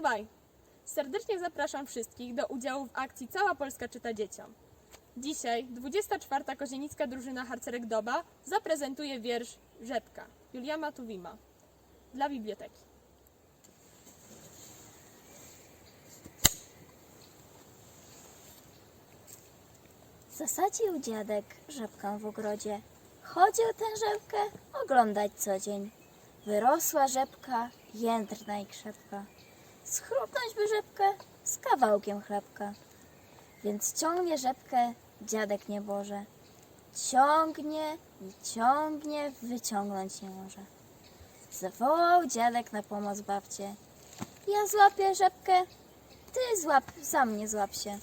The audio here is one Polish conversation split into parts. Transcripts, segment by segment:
Czuwaj! Serdecznie zapraszam wszystkich do udziału w akcji Cała Polska czyta dzieciom. Dzisiaj 24. Kozienicka Drużyna Harcerek Doba zaprezentuje wiersz Rzepka Juliana Tuwima dla biblioteki. Zasadził dziadek rzepkę w ogrodzie. Chodził tę rzepkę oglądać co dzień. Wyrosła rzepka, jędrna i krzepka. Schrupnąć by rzepkę z kawałkiem chlebka. Więc ciągnie rzepkę dziadek nieboże. Ciągnie i ciągnie, wyciągnąć nie może. Zawołał dziadek na pomoc babcie. Ja złapię rzepkę, ty złap, za mnie złap się.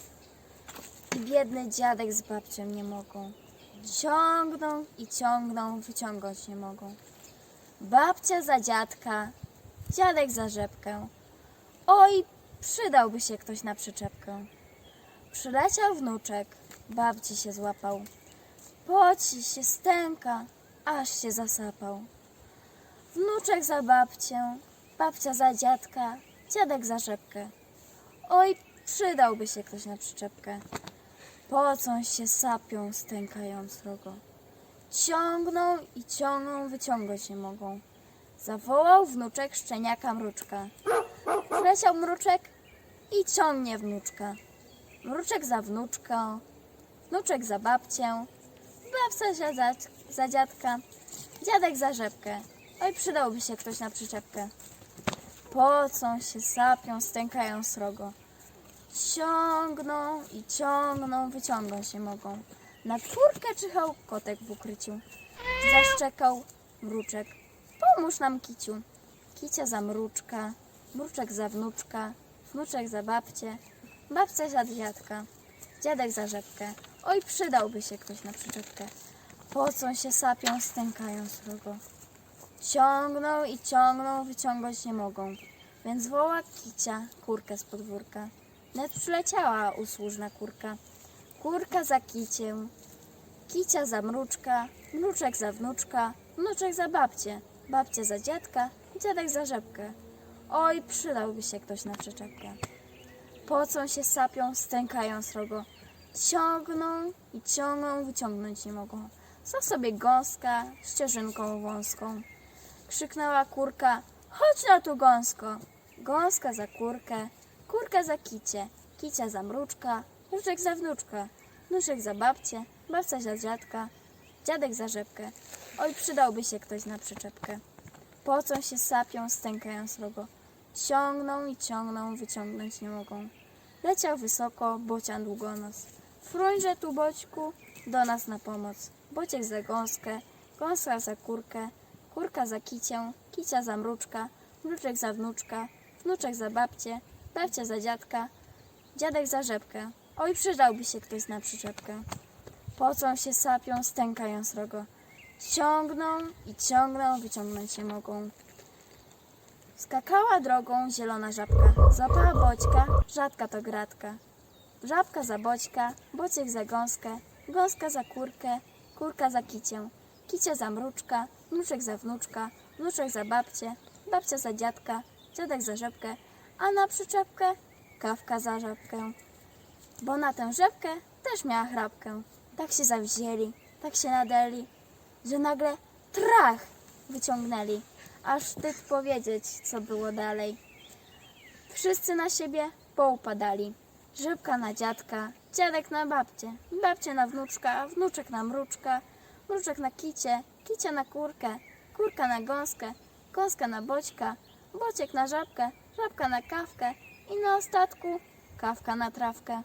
Biedny dziadek z babcią nie mogą. Ciągną i ciągną, wyciągnąć nie mogą. Babcia za dziadka, dziadek za rzepkę. Oj, przydałby się ktoś na przyczepkę. Przyleciał wnuczek, babci się złapał. Poci się stęka, aż się zasapał. Wnuczek za babcię, babcia za dziadka, dziadek za rzepkę. Oj, przydałby się ktoś na przyczepkę. Pocą się, sapią, stękają srogo. Ciągną i ciągną, wyciągać nie mogą. Zawołał wnuczek szczeniaka mruczka. Leciał mruczek i ciągnie wnuczka. Mruczek za wnuczkę, wnuczek za babcię, babcia za, za, za dziadka, dziadek za rzepkę. Oj, przydałby się ktoś na przyczepkę. Pocą się, sapią, stękają srogo. Ciągną i ciągną, wyciągną się mogą. Na czwórkę czyhał kotek w ukryciu. Zaszczekał mruczek. Pomóż nam, kiciu. Kicia za mruczka, mruczek za wnuczka, wnuczek za babcię, babcia za dziadka, dziadek za rzepkę. Oj, przydałby się ktoś na przyczepkę. Pocą się, sapią, stękają srogo. Ciągną i ciągną, wyciągać nie mogą. Więc woła kicia kurkę z podwórka. Net przyleciała usłużna kurka. Kurka za kicię, kicia za mruczka, mruczek za wnuczka, wnuczek za babcię, babcia za dziadka, dziadek za rzepkę. Oj, przydałby się ktoś na przyczepkę. Pocą się, sapią, stękają srogo. Ciągną i ciągną, wyciągnąć nie mogą. Są sobie gąska ścieżynką wąską. Krzyknęła kurka, chodź na tu gąsko. Gąska za kurkę, kurka za kicie, kicia za mruczka, mruczek za wnuczka, wnuczek za babcię, babcia za dziadka, dziadek za rzepkę. Oj, przydałby się ktoś na przyczepkę. Pocą się, sapią, stękają srogo. Ciągną i ciągną, wyciągnąć nie mogą. Leciał wysoko bocian długonos. Fruńże tu, boćku, do nas na pomoc. Bociek za gąskę, gąska za kurkę, kurka za kicię, kicia za mruczka, mruczek za wnuczka, wnuczek za babcię, babcia za dziadka, dziadek za rzepkę. Oj, przydałby się ktoś na przyczepkę. Pocą się, sapią, stękają srogo. Ciągną i ciągną, wyciągnąć nie mogą. Skakała drogą zielona żabka. Złapała boćka, rzadka to gratka. Żabka za boćka, bociek za gąskę, gąska za kurkę, kurka za kicię, kicia za mruczka, mruczek za wnuczka, wnuczek za babcię, babcia za dziadka, dziadek za rzepkę, a na przyczepkę kawka za żabkę. Bo na tę rzepkę też miała chrapkę. Tak się zawzięli, tak się nadeli, że nagle trach wyciągnęli, aż wstyd powiedzieć, co było dalej. Wszyscy na siebie poupadali. Rzepka na dziadka, dziadek na babcię, babcia na wnuczka, wnuczek na mruczka, mruczek na kicie, kicia na kurkę, kurka na gąskę, gąska na boćka, bociek na żabkę, żabka na kawkę i na ostatku kawka na trawkę.